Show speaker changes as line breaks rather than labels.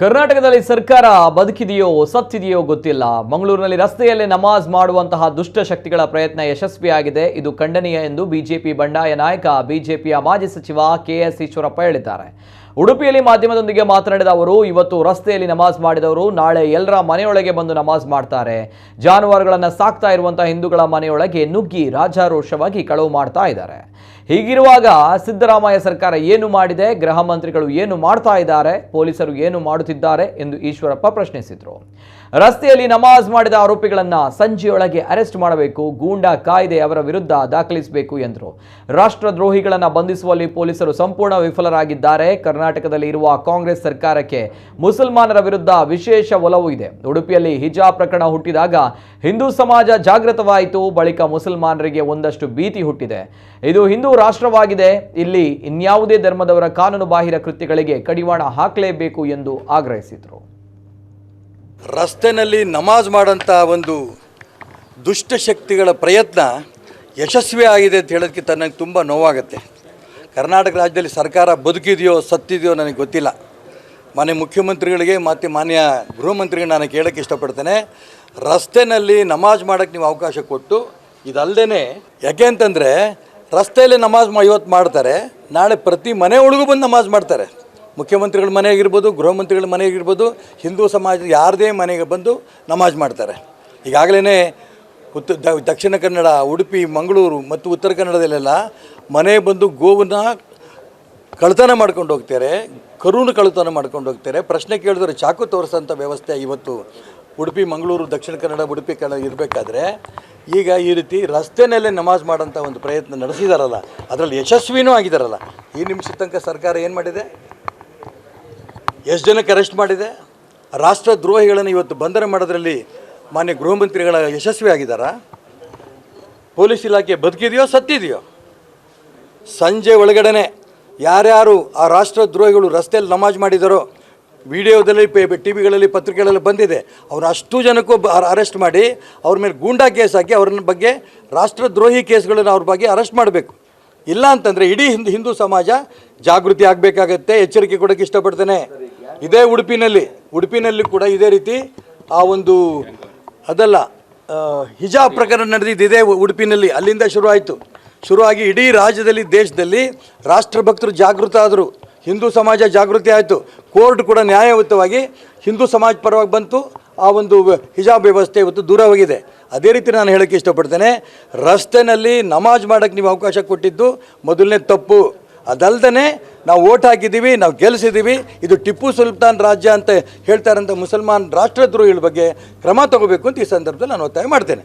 ಕರ್ನಾಟಕದಲ್ಲಿ ಸರ್ಕಾರ ಬದುಕಿದೆಯೋ ಸತ್ತಿದೆಯೋ ಗೊತ್ತಿಲ್ಲ. ಮಂಗಳೂರಿನಲ್ಲಿ ರಸ್ತೆಯಲ್ಲಿ ನಮಾಜ್ ಮಾಡುವಂತಹ ದುಷ್ಟ ಶಕ್ತಿಗಳ ಪ್ರಯತ್ನ ಯಶಸ್ವಿಯಾಗಿದೆ. ಇದು ಖಂಡನೀಯ ಎಂದು ಬಿಜೆಪಿ ಬಂಡಾಯ ನಾಯಕ, ಬಿಜೆಪಿಯ ಮಾಜಿ ಸಚಿವ ಕೆಎಸ್ ಈಶ್ವರಪ್ಪ ಹೇಳಿದ್ದಾರೆ. ಉಡುಪಿಯಲ್ಲಿ ಮಾಧ್ಯಮದೊಂದಿಗೆ ಮಾತನಾಡಿದ ಅವರು, ಇವತ್ತು ರಸ್ತೆಯಲ್ಲಿ ನಮಾಜ್ ಮಾಡಿದವರು ನಾಳೆ ಎಲ್ಲರ ಮನೆಯೊಳಗೆ ಬಂದು ನಮಾಜ್ ಮಾಡ್ತಾರೆ. ಜಾನುವಾರುಗಳನ್ನು ಸಾಕ್ತಾ ಇರುವಂತಹ ಹಿಂದೂಗಳ ಮನೆಯೊಳಗೆ ನುಗ್ಗಿ ರಾಜಾರೋಷವಾಗಿ ಕಳವು ಮಾಡ್ತಾ ಇದ್ದಾರೆ. ಹೀಗಿರುವಾಗ ಸಿದ್ದರಾಮಯ್ಯ ಸರ್ಕಾರ ಏನು ಮಾಡಿದೆ? ಗೃಹ ಮಂತ್ರಿಗಳು ಏನು ಮಾಡ್ತಾ ಇದ್ದಾರೆ? ಪೊಲೀಸರು ಏನು ಮಾಡುತ್ತಿದ್ದಾರೆ? ಎಂದು ಈಶ್ವರಪ್ಪ ಪ್ರಶ್ನಿಸಿದರು. ರಸ್ತೆಯಲ್ಲಿ ನಮಾಜ್ ಮಾಡಿದ ಆರೋಪಿಗಳನ್ನು ಸಂಜೆಯೊಳಗೆ ಅರೆಸ್ಟ್ ಮಾಡಬೇಕು, ಗೂಂಡಾ ಕಾಯ್ದೆ ಅವರ ವಿರುದ್ಧ ದಾಖಲಿಸಬೇಕು ಎಂದರು. ರಾಷ್ಟ್ರದ್ರೋಹಿಗಳನ್ನು ಬಂಧಿಸುವಲ್ಲಿ ಪೊಲೀಸರು ಸಂಪೂರ್ಣ ವಿಫಲರಾಗಿದ್ದಾರೆ. ಕರ್ನಾಟಕದಲ್ಲಿ ಇರುವ ಕಾಂಗ್ರೆಸ್ ಸರ್ಕಾರಕ್ಕೆ ಮುಸಲ್ಮಾನರ ವಿರುದ್ಧ ವಿಶೇಷ ಒಲವು ಇದೆ. ಉಡುಪಿಯಲ್ಲಿ ಹಿಜಾಬ್ ಪ್ರಕರಣ ಹುಟ್ಟಿದಾಗ ಹಿಂದೂ ಸಮಾಜ ಜಾಗೃತವಾಯಿತು, ಬಳಿಕ ಮುಸಲ್ಮಾನರಿಗೆ ಒಂದಷ್ಟು ಭೀತಿ ಹುಟ್ಟಿದೆ. ಇದು ಹಿಂದೂ ರಾಷ್ಟ್ರವಾಗಿದೆ. ಇಲ್ಲಿ ಇನ್ಯಾವುದೇ ಧರ್ಮದವರ ಕಾನೂನು ಬಾಹಿರ ಕೃತ್ಯಗಳಿಗೆ ಕಡಿವಾಣ ಹಾಕಲೇಬೇಕು ಎಂದು ಆಗ್ರಹಿಸಿದರು.
ರಸ್ತೆನಲ್ಲಿ ನಮಾಜ್ ಮಾಡಂತ ಒಂದು ದುಷ್ಟಶಕ್ತಿಗಳ ಪ್ರಯತ್ನ ಯಶಸ್ವಿ ಆಗಿದೆ ಅಂತ ಹೇಳೋದಕ್ಕೆ ತನ್ನ ತುಂಬ ನೋವಾಗುತ್ತೆ. ಕರ್ನಾಟಕ ರಾಜ್ಯದಲ್ಲಿ ಸರ್ಕಾರ ಬದುಕಿದೆಯೋ ಸತ್ತಿದೆಯೋ ನನಗೆ ಗೊತ್ತಿಲ್ಲ. ಮಾನ್ಯ ಮುಖ್ಯಮಂತ್ರಿಗಳಿಗೆ ಮತ್ತು ಮಾನ್ಯ ಗೃಹ ನಾನು ಕೇಳೋಕ್ಕೆ ಇಷ್ಟಪಡ್ತೇನೆ. ರಸ್ತೆನಲ್ಲಿ ನಮಾಜ್ ಮಾಡೋಕ್ಕೆ ನೀವು ಅವಕಾಶ ಕೊಟ್ಟು ಇದಲ್ಲದೆ ಯಾಕೆ ಅಂತಂದರೆ ರಸ್ತೆಯಲ್ಲಿ ನಮಾಜ್ ಇವತ್ತು ಮಾಡ್ತಾರೆ, ನಾಳೆ ಪ್ರತಿ ಮನೆ ಒಳಗೂ ಬಂದು ನಮಾಜ್ ಮಾಡ್ತಾರೆ. ಮುಖ್ಯಮಂತ್ರಿಗಳ ಮನೆಯಾಗಿರ್ಬೋದು ಗೃಹ ಮಂತ್ರಿಗಳ ಮನೆಯಾಗಿರ್ಬೋದು ಹಿಂದೂ ಸಮಾಜದ ಯಾರದೇ ಮನೆಗೆ ಬಂದು ನಮಾಜ್ ಮಾಡ್ತಾರೆ. ಈಗಾಗಲೇ ಉತ್ತ ದಕ್ಷಿಣ ಕನ್ನಡ, ಉಡುಪಿ, ಮಂಗಳೂರು ಮತ್ತು ಉತ್ತರ ಕನ್ನಡದಲ್ಲೆಲ್ಲ ಮನೆ ಬಂದು ಗೋವನ್ನ ಕಳ್ತನ ಮಾಡ್ಕೊಂಡು ಹೋಗ್ತಾರೆ ಕರುನ ಕಳ್ತನ ಮಾಡ್ಕೊಂಡು ಹೋಗ್ತಾರೆ. ಪ್ರಶ್ನೆ ಕೇಳಿದ್ರೆ, ಚಾಕು ತೋರಿಸೋಂಥ ವ್ಯವಸ್ಥೆ ಇವತ್ತು ಉಡುಪಿ, ಮಂಗಳೂರು, ದಕ್ಷಿಣ ಕನ್ನಡ, ಉಡುಪಿ, ಕನ್ನಡ ಇರಬೇಕಾದ್ರೆ, ಈಗ ಈ ರೀತಿ ರಸ್ತೆನಲ್ಲೇ ನಮಾಜ್ ಮಾಡೋಂಥ ಒಂದು ಪ್ರಯತ್ನ ನಡೆಸಿದಾರಲ್ಲ, ಅದರಲ್ಲಿ ಯಶಸ್ವಿನೂ ಆಗಿದಾರಲ್ಲ. ಈ ನಿಮಿಷದ ತನಕ ಸರ್ಕಾರ ಏನು ಮಾಡಿದೆ? ಎಷ್ಟು ಜನಕ್ಕೆ ಅರೆಸ್ಟ್ ಮಾಡಿದೆ? ರಾಷ್ಟ್ರ ದ್ರೋಹಿಗಳನ್ನು ಇವತ್ತು ಬಂಧನ ಮಾಡೋದ್ರಲ್ಲಿ ಮಾನ್ಯ ಗೃಹ ಮಂತ್ರಿಗಳ ಯಶಸ್ವಿ ಆಗಿದ್ದಾರಾ ಪೊಲೀಸ್ ಇಲಾಖೆ ಬದುಕಿದೆಯೋ, ಸತ್ತಿದೆಯೋ? ಸಂಜೆ ಒಳಗಡೆನೆ ಯಾರ್ಯಾರು ಆ ರಾಷ್ಟ್ರದ್ರೋಹಿಗಳು ರಸ್ತೆಯಲ್ಲಿ ನಮಾಜ್ ಮಾಡಿದಾರೋ, ವಿಡಿಯೋದಲ್ಲಿ ಟಿ ವಿಗಳಲ್ಲಿ ಪತ್ರಿಕೆಗಳಲ್ಲಿ ಬಂದಿದೆ, ಅವ್ರು ಅಷ್ಟು ಜನಕ್ಕೂ ಅರೆಸ್ಟ್ ಮಾಡಿ, ಅವ್ರ ಮೇಲೆ ಗೂಂಡಾ ಕೇಸ್ ಹಾಕಿ ಅವ್ರನ್ನ ಬಗ್ಗೆ ರಾಷ್ಟ್ರದ್ರೋಹಿ ಕೇಸ್ಗಳನ್ನು ಅವ್ರ ಬಗ್ಗೆ ಅರೆಸ್ಟ್ ಮಾಡಬೇಕು. ಇಲ್ಲ ಅಂತಂದರೆ ಇಡೀ ಹಿಂದೂ ಹಿಂದೂ ಸಮಾಜ ಜಾಗೃತಿ ಆಗಬೇಕಾಗತ್ತೆ, ಎಚ್ಚರಿಕೆ ಕೊಡೋಕ್ಕೆ ಇಷ್ಟಪಡ್ತೇನೆ. ಇದೇ ಉಡುಪಿನಲ್ಲಿ ಉಡುಪಿನಲ್ಲಿ ಕೂಡ ಇದೇ ರೀತಿ ಆ ಒಂದು ಅದಲ್ಲ ಹಿಜಾಬ್ ಪ್ರಕರಣ ನಡೆದಿದ್ದು ಇದೇ ಉಡುಪಿನಲ್ಲಿ, ಅಲ್ಲಿಂದ ಶುರುವಾಯಿತು ಶುರುವಾಗಿ ಇಡೀ ರಾಜ್ಯದಲ್ಲಿ, ದೇಶದಲ್ಲಿ ರಾಷ್ಟ್ರಭಕ್ತರು ಜಾಗೃತ ಆದರು. ಹಿಂದೂ ಸಮಾಜ ಜಾಗೃತಿ ಆಯಿತು. ಕೋರ್ಟ್ ಕೂಡ ನ್ಯಾಯಯುತವಾಗಿ ಹಿಂದೂ ಸಮಾಜ ಪರವಾಗಿ ಬಂತು. ಆ ಒಂದು ಹಿಜಾಬ್ ವ್ಯವಸ್ಥೆ ಇವತ್ತು ದೂರವಾಗಿದೆ ಅದೇ ರೀತಿ ನಾನು ಹೇಳೋಕ್ಕೆ ಇಷ್ಟಪಡ್ತೇನೆ, ರಸ್ತೆನಲ್ಲಿ ನಮಾಜ್ ಮಾಡೋಕ್ಕೆ ನೀವು ಅವಕಾಶ ಕೊಟ್ಟಿದ್ದು ಮೊದಲನೇ ತಪ್ಪು. ಅದಲ್ದೇ ನಾವು ಓಟ್ ಹಾಕಿದ್ದೀವಿ, ನಾವು ಗೆಲ್ಲಿಸಿದ್ದೀವಿ ಇದು ಟಿಪ್ಪು ಸುಲ್ತಾನ್ ರಾಜ್ಯ ಅಂತ ಹೇಳ್ತಾ ಇರೋಂಥ ಮುಸಲ್ಮಾನ್ ರಾಷ್ಟ್ರದ್ರೋಹಿಗಳ ಬಗ್ಗೆ ಕ್ರಮ ತಗೋಬೇಕು ಅಂತ ಈ ಸಂದರ್ಭದಲ್ಲಿ ನಾನು ಒತ್ತಾಯ ಮಾಡ್ತೇನೆ.